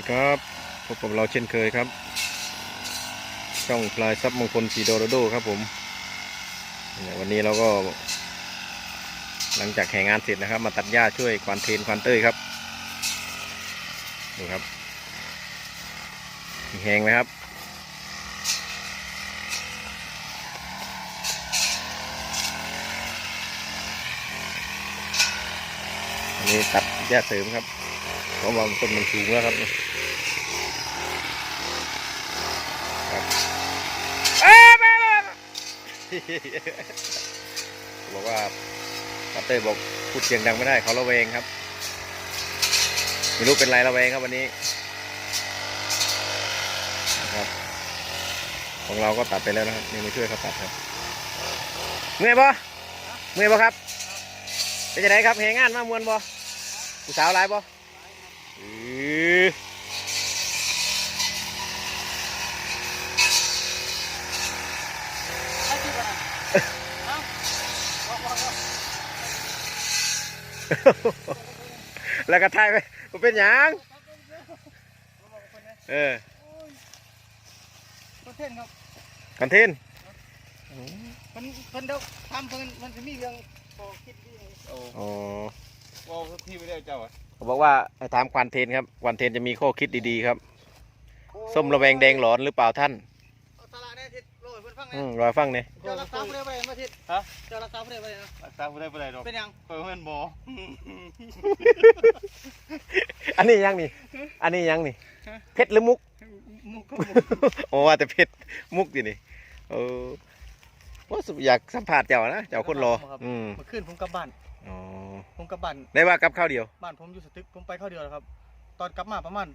ดีครับพบกับเราเช่นเคยครับ ช่องพลายซับมงคลสีโดโรโดครับผมวันนี้เราก็ หลังจากแข่งงานเสร็จนะครับ มาตัดหญ้าช่วยควานเทนควานเต้ยครับดูครับมีแหงไหมครับอันนี้ตัดหญ้าเสริมครับเพราะว่าต้นมันสูงแล้วครับเอ้ยไปไปไป บอกว่าปัตเตอร์บอกพูดเสียงดังไม่ได้เขาระแวงครับไม่รู้เป็นไรระแวงครับวันนี้นะครับ ของเราก็ตัดไปแล้วนะครับนี่มาช่วยเขาตัดครับ เมื่อยปะเมื่อยปะครับเป็นยังไงครับเฮงานมามวนปะผู้สาวหลายปะ แล้วก็ทายไปมันเป็นหยังเออประเทศครับคอนเทนต์มันมันเดาทำเพิ่นมันจะมีเรื่องพอคิดดีโอ้อ๋อว่าพี่ไม่ได้เจ้าอะเขาบอกว่าให้ถามควันเทนครับควันเทนจะมีข้อคิดดีๆครับ ส้มระแวงแดงหลอนหรือเปล่าท่าน เอาตลาดได้ทิศ โรยเพิ่นฟังอืแน่มรอฟังเนี่ยเจ้ารักษาผู้ใดบ่ได้มาทิศฮะเจ้ารักษาผู้ใดบ่ได้นะรักษาไม่ได้ไม่ได้หรอกเป็นหยังเปิดเพื่อนบออันนี้ยังนี่ อันนี้ยังนี่ เพชรหรือมุก มุกก็มุกโอ้ว่าแต่เพชรมุกอยู่นี่เออว่าสุอยากสัมผัสเจ้านะเจ้าคนรออืมเมื่อคืนผมกลับบ้าน อ๋อผมกลับบ้าน ได้ว่ากับข้าวเดียว บ้านผมอยู่สตึก ผมไปเข้าเดียวแล้วครับ ตอนกลับมาประมาณ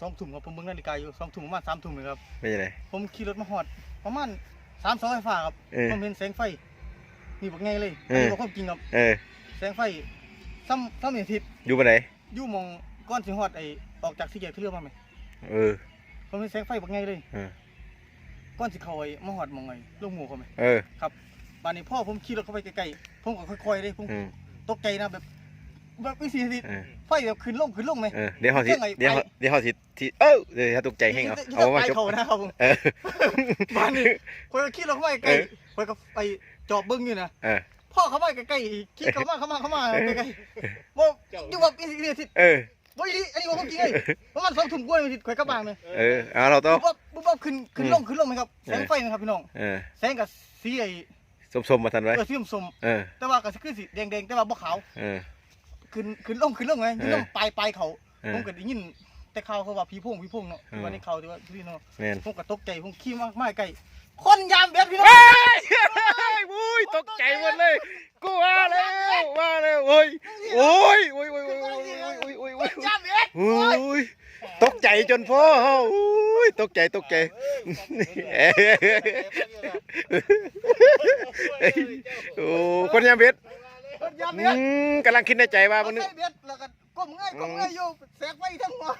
สองทุ่มครับผมเบิ่งนาฬิกาอยู่สองทุ่มประมาณสามทุ่มเลยครับ ไม่ใช่ไรผมขี่รถมาหอด ประมาณ สามเสาไฟฟ้าครับเออผมเห็นแสงไฟนี่บอกไงเลยเออนี่บอกความจริงครับ เออ แสงไฟซ้ำซ้ำเห็นทิศอยู่ปะไหนอยู่หมองก้อนสิฮอดไอออกจากสี่แยกที่เรือมาไหมเออ ผมเห็นแสงไฟบอกไงเลยเออ ก้อนสิเข้าไอ้มาฮอดหมองไอ้ลูกหมูเขาไหมเออบ้านนี้พ่อผมขี่รถเข้าไปใกล้ๆผมก็ค่อยๆเลยผมอืมตกใจนะแบบ แบบวิสีสิเออ ไฟแบบขึ้นลงขึ้นลงไหม เออเดี๋ยวเขาสิเครื่องไอ้เดี๋ยวเขาไฟเดี๋ยวเขาสิที่เออเดี๋ยวเขาตกใจแห้งเอาเอามาไปจบเขานะครับผมเออบ้านนี้คนก็ขี่รถเข้าไปใกล้เออ คนก็ไปจอบเบิ้งอยู่นะเออ พ่อเขาไปใกล้ๆขี่เข้ามาเข้ามาเข้ามาใกล้ๆว่าอยู่แบบวิสีสิเออ ว่าอีอันนี้ว่าผมจริงเลยประมาณสองทุ่มกว่าเลยข่อยกลับบ้านไหมเออเอาเราต้องปุ๊บปั๊บปุ๊บปั๊บขึ้นขึ้นอืมลงขึ้นลงไหมครับเออแสงไฟนะครับพี่น้องเออแสงกับสีไอ้สมๆมาทันไว้เออสีส้มเออ ๆแต่ว่าก็คือสีแดงๆแต่ว่าบ่ขาว เออ ขึ้นขึ้นลงขึ้นลงไงขึ้นลงเออปลายปลายเขาเออผมก็ได้ยิน แต่ข่าวเขาว่าผีโพงผีโพงเนาะเออว่าในข่าวที่ว่าพี่เนาะแม่นผมก็ตกใจผมขี่มามาใกล้คนยามเบ็ดพี่น้องเฮ้ยเฮ้ยอุ้ยตกใจหมดเลยกูว่าแล้วว่าแล้วโอ้ยโอ้ยโอ้ยโอ้ยโอ้ยโอ้ยโอ้ยโอ้ยโอ้ยคนยามเบ็ดโอ้ยตกใจจนพ่อเฮาอุ้ยตกใจตกใจ เอ้ย โอ้คนยามเบ็ดคน ยามอืเบ็ดมกำลังคิดในใจว่าคมันนนึก ใส่เบ็ดแล้วก็ก้มเงยก้มเงยอยู่แสงไฟทั้งหัว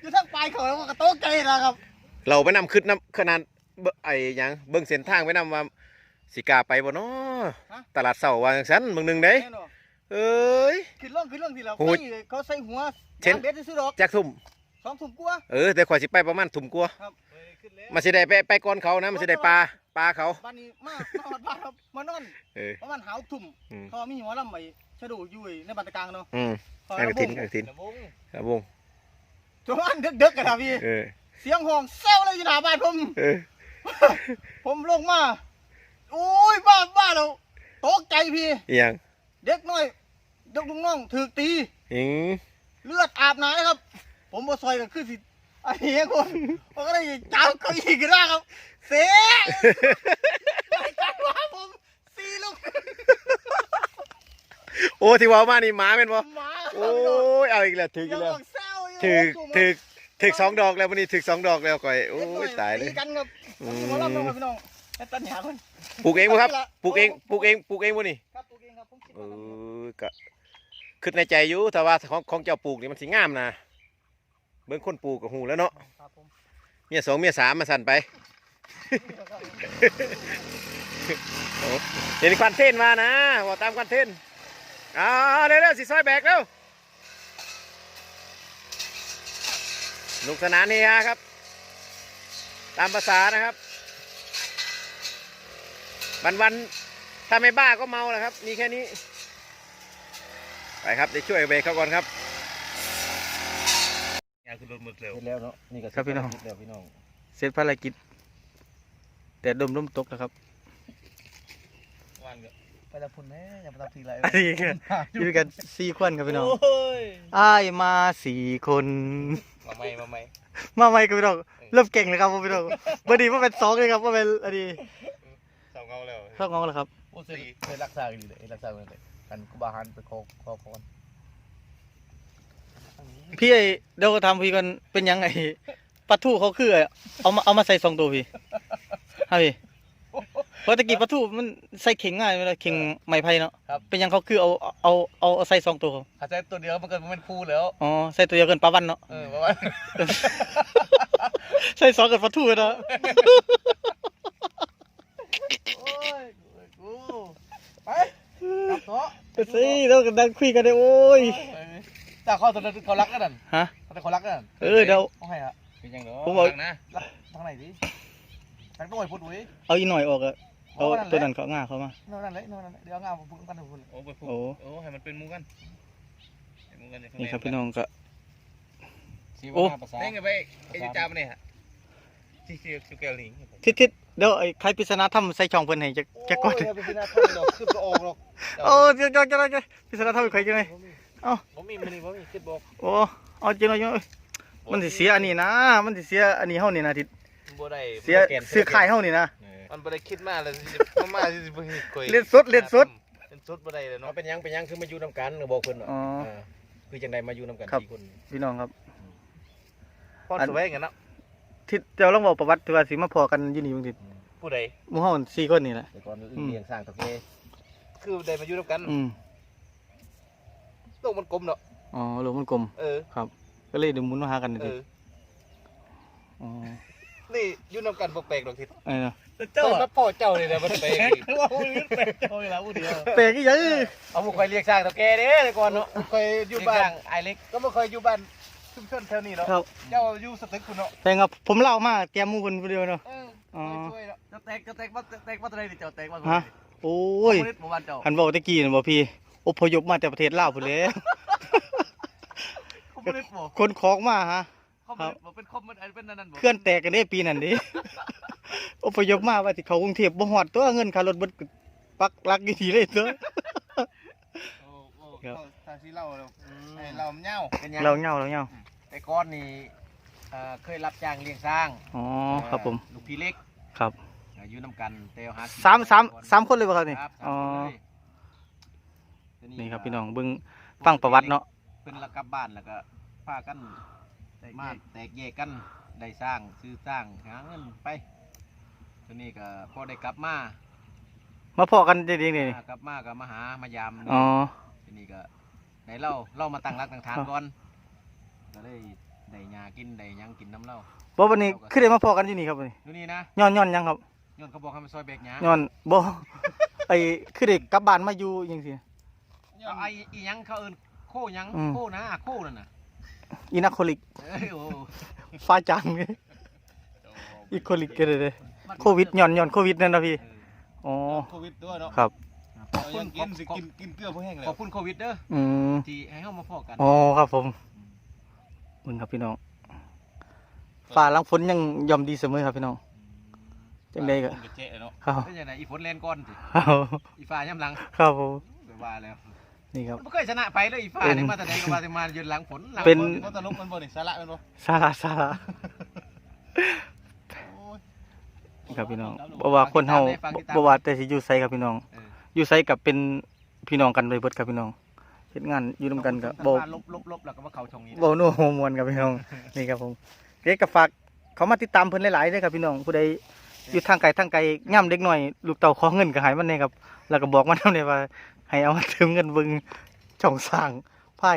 อยู่ทั้งปลายเขาแล้วก็ตกใจนะครับเราไปนำขึ้นน้ำขนาดเบิ่งไอ้หยังเบิ่งเส้นทางไปนำว่าสิกล้าไปบ่เนาะตลาดเสาว่าจังซั่นเบิ่งหนึงเด้แน่นอนเอ้ย ขึ้นลงขึ้นลงทีละโอ้ไฟยเขาใส่หัวเช่น ยามเบ็ดซื้อดอกจักทุ่มสองถุงกลัวาเออแต่ข่อยสิไปประมาณทุ่มกว่ามันสิได้ไปไปก่อนเขานะมันสิได้ปลา ปลาเขา บ้านนี้มามาฮอดบ้านครับมานอนเออ ประมาณหาวทุ่มอืม เขามีหัวลำใหม่ชะดูอยู่ในบ้านตะกลางเนาะอืมเขาอันกระถินวอันกระถินครับวงจนวันดึกๆกันครับพี่เออเสียงห้องแซวเลยอยู่หน้าบ้านผม เออผมลงมาโอ้ยบ้าบ้าเราตกใจพี่อีหยังเด็กน้อยยกลุงน้องถือตีอิงเลือดอาบหนาเลยครับ ผมบ่ซอยก็คือสิไอ้เหี้ยคนผมก็เลยจ้าวเก้าอี้กันนะครับเสียไปกันว่าผมซีลูกโอ้ที่เว่ามานี่หมาเป็นบ่หมาโอ้ยเอาอีกแล้วถึกอีกแล้วยังแซวอยู่ถึกถึกถึกสองดอกแล้ววันนี้ถึกสองดอกแล้วก่อยโอ้ยตายเลยตีกันครับอืมหมอลำน้องครับพี่น้องไอ้ตันหาคนปลูกเองบ่ครับปลูกเองปลูกเองปลูกเองบ่นี่ครับปลูกเองครับผมคิดเอว่าครับอก็คิดในใจอยู่แต่ว่าของของเจ้าปลูกนี่มันสิงามนะเบิ่งคนปลูกก็ฮู้แล้วเนาะครับผมเมียสองเมียสามมาสั่นไป เห็นควันเทนมานะว่าตามควันเทนอ่าเร็วๆสิซอยแบกเร็วสนุกสนานนี่ฮะครับ ตามภาษานะครับวันวันๆถ้าไม่บ้าก็เมาแหละครับ มีแค่นี้ ไปครับเดี๋ยวช่วยเบรกเขาก่อนครับงานคือรถมือเร็วเสร็จแล้วเนาะนี่ก็ครับพี่น้องเดี๋ยวพี่น้องเสร็จภารกิจ แต่ดมร่มตกแล้วครับวันก็ไปละพุ่นแม่อย่าไปทำทีไรอันนี้ก็อยู่ด้วยกันสี่คนครับพี่น้องโอ้ยอ้ายมาสี่คน มาไม่มาไม่มาใหม่ครับพี่น้องเริ่มเก่งเลยครับพี่น้องบัดนี้ว่าเป็นสองเลยครับว่าเป็นอันนี้สองเงาแล้วเข้างองแล้วครับโอ้เสร็จเคยรักษากันดีเลยรักษากันเลยกันกูบาหันไปคอคอคอนพี่ไอเดี๋ยวทำพี่กันเป็นยังไงปลาทูเขาคือเอามาเอามาใส่สองตัวพี่ ฮะพี่เพราะตะกี้ปลาทูมันใส่เข่งง่ายเวลาเข่งไม้ไผ่เนาะครับ เป็นยังเขาคือเอาเอาเอาเอาใส่สองตัวเขาอาจจะตัวเดียวมันเกิดมันเป็นคู่แล้วอ๋อใส่ตัวเดียวกันปลาวันเนาะเออประมาณใส่สองกันปลาทูเลยเนาะโอ้ยกูไปกลับโต๊ะก็สิแล้วก็ดังคุยกันได้โอ้ยแต่เขาตัวนั้นเขารักกันนั่นฮะเขาแต่เขารักกันนั่นเออเดี๋ยวเขาให้อะเป็นยังไงผมบอกนะรักทางไหนดิ ทางต้องไปพูดไว้เอาอีกหน่อยออกอะเอาเอานั่นแหละตัวนั้นเขาง่าเขามานั่นนั่นเลยนั่นนั่นเลยเดี๋ยวเอางานมาพูดกันพูดเลยโอ้ไปพูดโอ้โอ้ให้มันเป็นหมูกันให้หมูกันในข้างนี่ในครับพี่น้องก็โอ้โอ้นี่ไงไปไอ้จ้ามันเนี่ยฮะที่ชื่อชื่อแกลิงทิศทิศเดี๋ยวไอ้ใครปริศนาธรรมใส่ช่องเพิ่นให้จะจะกดโอ้ยเป็นที่น่าทึ่งหรอกขึ้นก็ออกหรอกโอ้เดี๋ยวจะจะจะปริศนาธรรมใครจังไงผมมีมันนี่ผมมีขึ้นบอกโอ้เอาจริงเอาจริงเอ้ยมันสิเสียอันนี้นะ มันสิเสียอันนี้เฮานี่นะทิศ บ่ได้เสียเสื้อขายเฮานี่นะ มันบ่ได้คิดมากเลยมันมาสิบ่เห็นคุยเล่นสดเล่นสดเล่นสดบ่ได้เลยเนาะเนาะเป็นหยังเป็นหยังคือมาอยู่นำกันบอกเพิ่นเนาะอ๋อเออคือจังไดมาอยู่นำกันครับ สี่คนพี่น้องครับพรสวยกันเนาะทิศเดี๋ยวลองบอกประวัติที่ว่าสิมาพอกันอยู่นี่เบิ่งทิศผู้ใดหมู่เฮาสี่คนนี่แหละ แต่ก่อนอืม เลี้ยงสร้างตะเกคือได้มาอยู่ด้วยกันอืมโลกมันกลมเนาะ อ๋อโลกมันกลม เออก็เลยเดี๋ยวหมุนมาหากันนี่เอทิศออ๋อ นี่อยู่นำกันบ่แปลกดอกทิศเออเจ้ามาพ่อเจ้านี่แหละบ่แปลกว่าผู้อื่นแปลกเจ้าอีหละผู้เดียวแปลกอีหยังเอาหมู่คอยเลี้ยงสร้างตะเกเด้แต่ก่อนเนาะเคยอยู่บ้านไอเล็กก็บ่เคยอยู่บ้านชุมชนแถวนี้เนาะครับเจ้าอยู่สตึกคุณเนาะแต่ครับผมเล่ามาเตรียมหมู่เพิ่นผู้เดียวเนาะเอออ๋อช่วยเนาะจะแตกจะแตกว่าแตกว่าตัวใดนี่เจ้าแตกว่าฮะโอ้ยบ่บ่บ้านเจ้าหันบอกตะกี้น่ะบ่พี่อพยพมาจากประเทศลาวพุ่นแหล้วเขาบ่ได้บ่คนของมาฮะ เขาบ่ได้บ่เป็นคอมมันเป็นนั่นนั่นบ่เคลื่อนแตกกันได้ปีนั้นดิ อพยพมาว่าสิเขากรุงเทพบ่ฮอดตัวเงินค่ารถเบิดปักหลักอยู่ที่เลยตัว โอ้โอ้ครับทางที่เล่าแล้วไอ้เราเหย้าเป็นหยังเราเหงาเราเหงาแต่ก่อนนี่เอ่อเคยรับจ้างเลี้ยงสร้างอ๋อครับผมลูกพี่เล็กครับเอ่ออยู่นำกันแต่หากินสามสามสามคนเลยบ่ครับนี่ครับอ๋อสามคนเลยนี่ครับพี่น้องเบิ่งฟังประวัติเนาะ เพิ่นละกลับบ้านแล้วก็พากัน มาแตกแยกกันได้สร้างซื้อสร้างหาเงินไปทีนี้ก็พอได้กลับมามาพอกันจริงๆนี่อ่ากลับมาก็มาหามายามอ๋อทีนี้ก็ได้เล่าเล่ามาตั้งรักตั้งฐานครับก่อนก็ได้ได้หญ้ากินได้หยังกินน้ำเล่าบ่วันนี้คือได้มาพอกันอยู่นี่ครับวันนี้ดูนี่นะย้อนย้อนหยังครับย้อนเขาบอกให้มาซอยแบกหญ้าย้อนบ่ไอ้คือได้กลับบ้านมาอยู่จังซี่เอาไอ้อีหยังเขาเอิ้นโคหยังอืมโคนะโคนั่นน่ะ อีนักโคลิกเอ้ยโอ้ฟ้าจังนี่อีโคลิกก็ได้เลยโควิดย้อนย้อนโควิดนั่นนะพี่เอออ๋อโควิดด้วยเนาะครับเอายังกินสิกินกินเกลือพวกแห้งเลยขอบคุณโควิดเด้ออืมที่ให้เฮามาพอกันอ๋อครับผมมึงครับพี่น้องฝ่าหลังฝนยังยอมดีเสมอครับพี่น้องจังไดก็คนกระเจ๊เนาะครับเป็นยังไงอีฝนแลนก่อนสิครับอีฟ้าย่ำหลังครับผมไปว่าแล้ว นี่ครับบ่เคยชนะไปเลยอีฟ้าเป็นนี่มาแต่ไหนก็มาแต่มายืนหลังฝนหลังเป็นฝมันตลกมันบ่นี่สาระมันบ่สาระสาระโอ้ยนี่ครับพี่น้องบ่ว่าคนเฮาบ่ว่าแต่สิอยู่ไสครับพี่น้อง เอออยู่ไสกับเป็นพี่น้องกันไปเบิดครับพี่น้องเฮ็ดงานอยู่นํกันก็บ่ ลบลบลบแล้วก็มาเข้าช่องนี้บ่นัวหัวมวนครับพี่น้อง นี่ครับผมเด็กก็ฝากเขามาติดตามเพิ่นหลายๆเด้อครับพี่น้องผู้ใดอยู่ทางไกลทางไกลย่ำเด็กน้อย ลูกเต่าขอเงินก็ให้มันแน่ครับแล้วก็บอกมันนำเลยว่า ให้เอามาเติมเงินเบิ่งช่องสร้างไพ่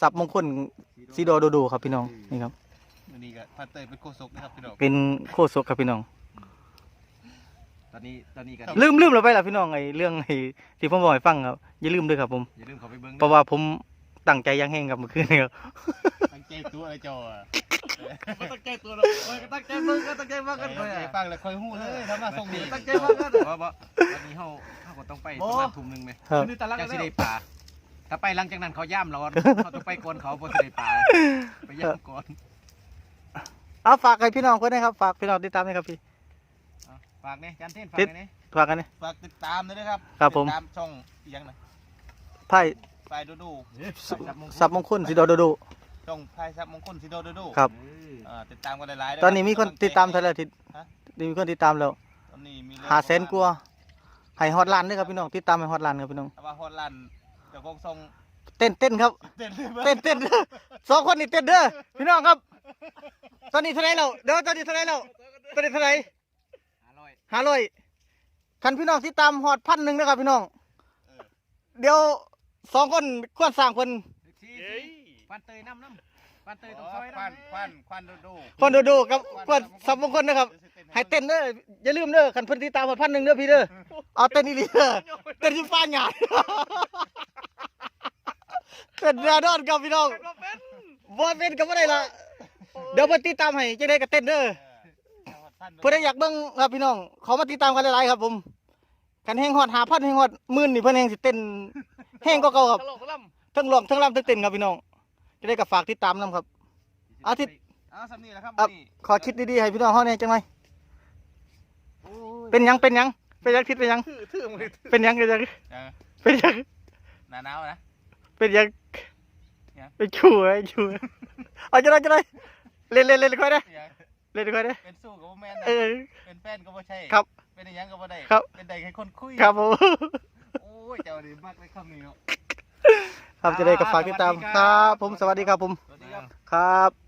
สับมงคลซีโดโดโดครับพี่น้องนี่ครับอันนี้ก็พันเตยเป็นโคศกนะครับพี่น้องเป็นโคศกครับพี่น้อง ตอนนี้ตอนนี้ก็ลืมลืมเราไปแล้วพี่น้องไอ้เรื่องไอ้ที่ผมบอกให้ฟังครับอย่าลืมด้วยครับผมอย่าลืมเข้าไปเบิ่งเพราะว่าผมตั้งใจอยังแห้งครับเมื่อคืนนี้ครับ ตั้งใจตัวไอ้เจ้าอะไม่ตั้งใจตัวเราโอ้ยก็ตั้งใจมึงก็ตั้งใจมากกันไปไอ้ฟังแล้วคอยหู้เลยทำหน้าทรงดีตั้งใจมากกันเพราะว่าวันนี้เฮาเฮาก็ต้องไปประมาณทุ่มหนึงไหมครับ นี่ตาลักจังสิได้ปลาถ้าไปหลังจากนั้นเขาย่ามเราเขาต้องไปก่อนเขาบ่สิได้ปลาไปย่ามก่อนเอาฝากให้พี่น้องคนนะครับ ฝากพี่น้องติดตามนะครับพี่ ฝากนี่จันเทนฝากนี่ฝากกันนี่ฝากติดตามด้วยนะครับครับผมติดตามช่องอีกอยังนะไพ่ไฟดูดูสับมงคลสิโดดโด ช่องไฟซับมงคลซิโดดูดูครับ อ่าติดตามกันหลายๆด้วยตอนนี้มีคนกำลังใจติดตามเท่าไหร่ทิศฮะนี่มีคนติดตามแล้วตอนนี้มีหาแสนกว่าให้ฮอตล้านด้วยครับพี่น้องติดตามให้ฮอตล้านครับพี่น้องแต่ว่าฮอตลันเจ้าของทรงเต้นเต้นครับ เต้นเลยเต้นเต้น สองคนนี่เต้นเด้อพี่น้องครับ ตอนนี้เท่าไหรแล้วเดี๋ยวตอนนี้เท่าไหรแล้วตอนนี้เท่าไหรอร่อยห้าร้อยคันพี่น้องที่ตามฮอดพันหนึ่งนะครับพี่น้อง เดี๋ยวสองคนควรสร้างคนซี ควันเตยน้ำน้ำควันเตยต้องซอยควันน้ำควันควันดูดูคนดูดูกับควรสับมงคลนะครับให้เต้นเด้ออย่าลืมเด้อคันเพิ่นติดตามฮอดพันหนึ่งเด้อพี่เด้อเอาเต้นอีหลีเด้อเต้นที่ฟ้าหยาดเต้นแน่นอนครับพี่น้องบ่เป็นก็บ่ได้ละเดี๋ยวเพิ่นติดตามให้จะได้ก็เต้นเด้อเพื่อนอยากเบิ่งครับพี่น้องเขามาติดตามกันหลายๆครับผมกันแห้งฮอดหาพันแห้งฮอดหมื่นนี่เพิ่นแห้งสิเต้นแห้งก็เก่าครับตลกตะล่ทั้งร้องทั้งรำทั้งเต้นครับพี่น้อง จะได้กับฝากติดตามนํครับำอาทิตย์เอาสำนีแหละครับครับนี่ขอคิดดีๆให้พี่น้องเฮาแหน่จังหน่อยเป็นหยังเป็นหยังเป็นหยังคิดเป็นหยัง ถือมือเป็นหยังเป็นหยังเออเป็นหยังหนาหนาวนะ เป็นหยังยัง เป็นชูไอ้ชูเอาจังได๋จังได๋เล่นเล่นเล่นค่อยได้อย่างเล่นค่อยได้เป็นสู้กับบ่แม่นนะเออ เป็นแฟนก็บ่ใช่ครับเป็นอหยังก็บ่ได้ครับ เป็นได้แค่คนคุยครับผม โอ้ยเจ้าดีมากเลยคำนี้เนาะ ครับจะได้กับฝากติดตามครับ ผมสวัสดีครับผมสวัสดีครับครับ